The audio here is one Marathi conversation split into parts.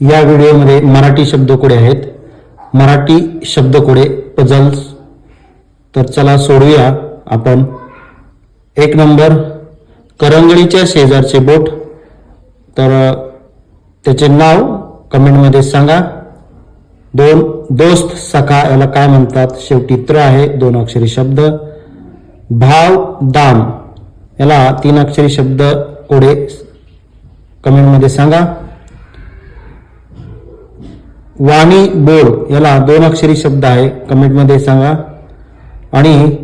या व्हिडिओमध्ये मराठी शब्दकोडे आहेत. मराठी शब्दकोडे पझल्स तर चला सोडूया आपण. एक नंबर करंगळीच्या शेजारचे बोट. तर त्याचे नाव कमेंटमध्ये सांगा. दोन दोस्त सखा याला काय म्हणतात? शेवटी त्र आहे दोन अक्षरी शब्द. भाव दाम. याला तीन अक्षरी शब्द कोडे कमेंटमध्ये सांगा. वाणी बोर्ड याला दोन अक्षरी शब्द आहे. कमेंटमध्ये सांगा. आणि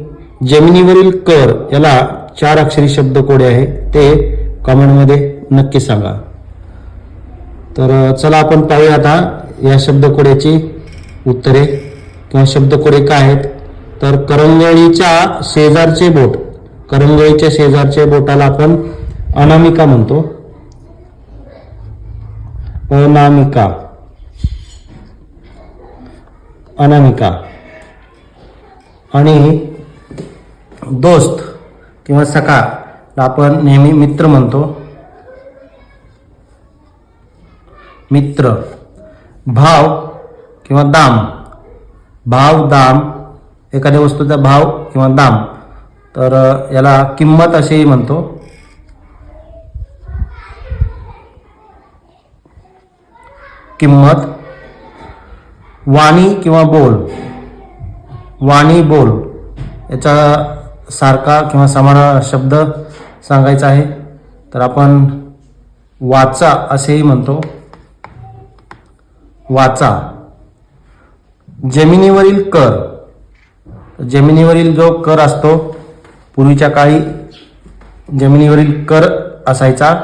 जमिनीवरील कर याला चार अक्षरी शब्द कोडे आहे. ते कमेंटमध्ये नक्की सांगा. तर चला आपण पाहूया आता या शब्दकोड्याची उत्तरे किंवा शब्दकोडे काय आहेत. तर करंगळीच्या शेजारचे बोट करंगळीच्या शेजारचे बोटाला आपण अनामिका म्हणतो. अनामिका. अनामिका. आणि दोस्त किंवा सखा आपण नेहमी मित्र म्हणतो. मित्र. भाव किंवा दाम. भाव दाम. एखाद्या वस्तूचा भाव किंवा दाम. तर याला किंमत असेही म्हणतो. किंमत. वाणी किंवा बोल? वाणी बोल. याचा सारखा किंवा समान शब्द सांगायचा आहे. तर आपण वाचा असेही म्हणतो. वाचा. जमिनीवरील कर. जमिनीवरील जो कर असतो पूर्वीच्या काळी जमिनीवरील कर असायचा.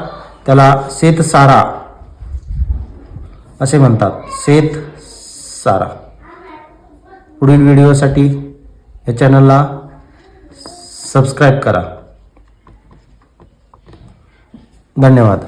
त्याला शेतसारा असे म्हणतात. शेत सारा. पुढील व्हिडिओसाठी या चॅनलला सबस्क्राईब करा. धन्यवाद.